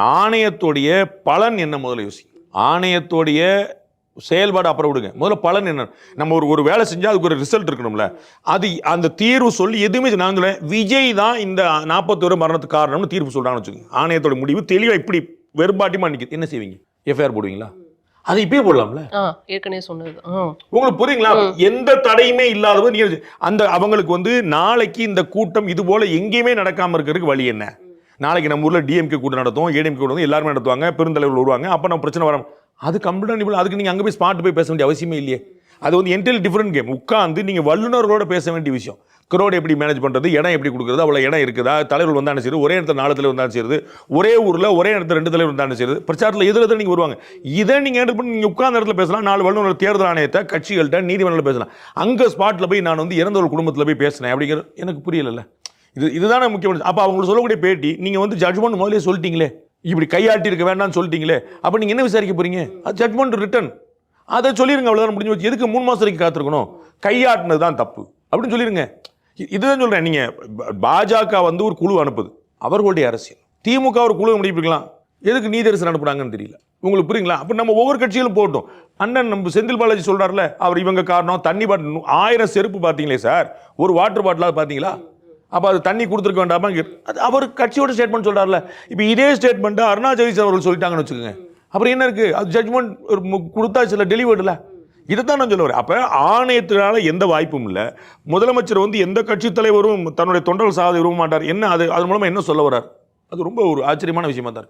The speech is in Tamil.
ஆணையத்துடைய பலன் என்ன முதல்ல யோசி ஆணையத்துடைய செயல்பாடு அப்புறம் விடுங்க. முதல்ல பலன் என்ன? நம்ம ஒரு ஒரு வேலை செஞ்சா அதுக்கு ஒரு ரிசல்ட் இருக்கணும்ல. அது அந்த தீர்வு சொல்லி எதுவுமே நான் விஜய் தான் இந்த நாற்பத்தோரு மரணத்துக்கு காரணம்னு தீர்ப்பு சொல்றாங்கன்னு வச்சுக்கோங்க. ஆணையத்தோட முடிவு தெளிவா இப்படி வெறுபாட்டிமா நிற்கிது என்ன செய்வீங்க? எஃப்ஐஆர் போடுவீங்களா? அது இப்பயே போடலாம்ல? ஏற்கனவே சொன்னது. உங்களுக்கு புரியுங்களா? எந்த தடையுமே இல்லாதவங்க நீங்க அந்த அவங்களுக்கு வந்து நாளைக்கு இந்த கூட்டம் இது போல எங்கேயுமே நடக்காம இருக்கிறதுக்கு வழி என்ன? நாளைக்கு நம்ம ஊரில் டிஎம்கே கூட்டம் நடத்தும் ஏடிஎம்கே கூட்டம் எல்லாருமே நடத்துவாங்க பெருந்தலைவர் வருவாங்க. அப்போ நம்ம பிரச்சனை வரும் அது கம்ப்ளீட் அதுக்கு நீங்கள் அங்கே போய் ஸ்பாட் போய் பேச வேண்டிய அவசியமே இல்லையே. அது வந்து என்டையர் டிஃப்ரெண்ட் கேம் உட்காந்து நீங்கள் வல்லுநர்களோட பேச வேண்டிய விஷயம். க்ரோட் எப்படி மேனேஜ் பண்ணுறது இடம் எப்படி கொடுக்குறது அவ்வளோ இடம் இருக்குதா தலைவர் வந்தாலும் சரி ஒரே இடத்துல நாலு தலைவர் வந்தாலும் சரி ஒரே ஊரில் ஒரே இடத்துல ரெண்டு தலைவர் வந்தாலும் சரி பிரச்சாரத்தில் எதில் தான் நீங்கள் வருவாங்க? இதை நீங்கள் ஹேண்டில் பண்ணி நீங்கள் உட்கார்ந்த இடத்துல பேசலாம் நாலு வல்லுநர் தேர்தல் ஆணையத்தை கட்சிகள்கிட்ட நீதிமன்றத்தில் பேசலாம். அங்கே ஸ்பாட்டில் போய் நான் வந்து இறந்த ஒரு குடும்பத்தில் போய் பேசினேன் அப்படிங்கிறது எனக்கு புரியலை இது இதுதானே முக்கியமான அப்போ அவங்களுக்கு சொல்லக்கூடிய பேட்டி நீங்கள் வந்து ஜட்மெண்ட் முதலே சொல்லிட்டீங்களே. இப்படி கையாட்டி இருக்க வேண்டாம்னு சொல்லிட்டீங்களே. அப்போ நீங்கள் என்ன விசாரிக்க போகிறீங்க அது ஜட்மெண்ட் ரிட்டன் அதை சொல்லிடுங்க அவ்வளோதான் முடிஞ்சு வச்சு எதுக்கு மூணு மாதம் வரைக்கும் காத்திருக்கணும்? கையாட்டினது தான் தப்பு. அப்படின்னு சொல்லிடுங்க இதுதான் சொல்கிறேன் நீங்கள் பாஜக வந்து ஒரு குழு அனுப்புது. அவர்களுடைய அரசியல். திமுக ஒரு குழு முடிப்பிக்கலாம் எதுக்கு நீதரசன் அனுப்புனாங்கன்னு தெரியல. உங்களுக்கு புரியுங்களா? அப்போ நம்ம ஒவ்வொரு கட்சியிலும் போட்டோம். அண்ணன் நம்ம செந்தில் பாலாஜி சொல்கிறார்ல அவர் இவங்க காரணம் தண்ணி பாட்டில் ஆயிரம் செருப்பு பார்த்தீங்களே சார்? ஒரு வாட்டர் பாட்டிலாவது பார்த்தீங்களா? அப்போ அது தண்ணி கொடுத்துருக்க வேண்டாமா? அது அவர் கட்சியோட ஸ்டேட்மெண்ட் சொல்கிறார்ல இப்போ இதே ஸ்டேட்மெண்ட்டை அருணா ஜெயிஸ் அவர்கள் சொல்லிட்டாங்கன்னு வச்சுக்கோங்க. அப்புறம் என்ன இருக்குது அது ஜட்மெண்ட் ஒரு கொடுத்தா சில டெலிவர்டில் இதைத்தான் நான் சொல்ல வரேன். அப்போ ஆணையத்தினால எந்த வாய்ப்பும் இல்லை. முதலமைச்சர் வந்து எந்த கட்சி தலைவரும் தன்னுடைய தொண்டர்கள் சாத விரும்ப மாட்டார். என்ன அது அது மூலமாக என்ன சொல்ல வர்றார்? அது ரொம்ப ஒரு ஆச்சரியமான விஷயமா தான்